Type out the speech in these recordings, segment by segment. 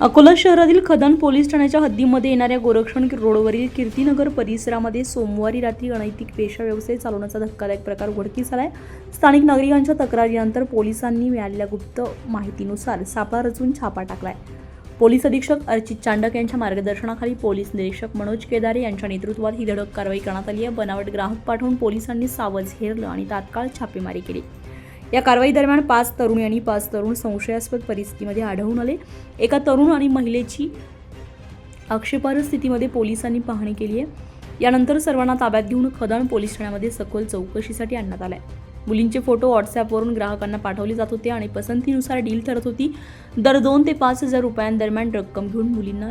अकोला शहरातील खदान पोलीस ठाण्याच्या हद्दीमध्ये येणाऱ्या गोरक्षण रोडवरील कीर्तीनगर परिसरामध्ये सोमवारी रात्री अनैतिक पेशा व्यवसाय चालवण्याचा धक्कादायक प्रकार उघडकीस आलाय. स्थानिक नागरिकांच्या तक्रारीनंतर पोलिसांनी मिळालेल्या गुप्त माहितीनुसार सापळा रचून छापा टाकलाय. पोलीस अधीक्षक अर्चित चांडक यांच्या मार्गदर्शनाखाली पोलीस निरीक्षक मनोज केदारे यांच्या नेतृत्वात ही धडक कारवाई करण्यात आली आहे. बनावट ग्राहक पाठवून पोलिसांनी सावज हेरलं आणि तात्काळ छापेमारी केली. या कारवाई दरम्यान पाच तरुणी आणि पाच तरुण संशयास्पद परिस्थितीमध्ये आढळून आले. एका तरुण आणि महिलेची आक्षेपार्ह स्थितीमध्ये पोलिसांनी पाहणी केली आहे. यानंतर सर्वांना ताब्यात घेऊन खदान पोलीस ठाण्यामध्ये सखोल चौकशीसाठी आणण्यात आलाय. मुलींचे फोटो व्हॉट्सॲपवरून ग्राहकांना पाठवले जात होते आणि पसंतीनुसार डील ठरत होती. दर दोन ते पाच हजार रुपयांदरम्यान रक्कम घेऊन मुलींना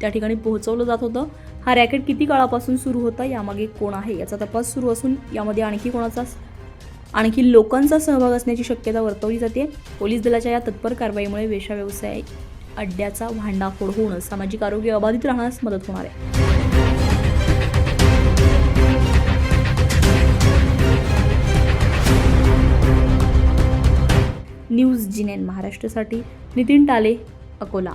त्या ठिकाणी पोहोचवलं जात होतं. हा रॅकेट किती काळापासून सुरू होता यामागे कोण आहे याचा तपास सुरू असून यामध्ये आणखी कोणाचा आणखी लोकांचा सहभाग असण्याची शक्यता वर्तवली जाते. पोलीस दलाच्या या तत्पर कारवाईमुळे वेशा व्यवसाय अड्ड्याचा भांडाफोड होणं सामाजिक आरोग्य अबाधित राहण्यास मदत होणार आहे. न्यूज जिनेन महाराष्ट्रासाठी नितीन टाले अकोला.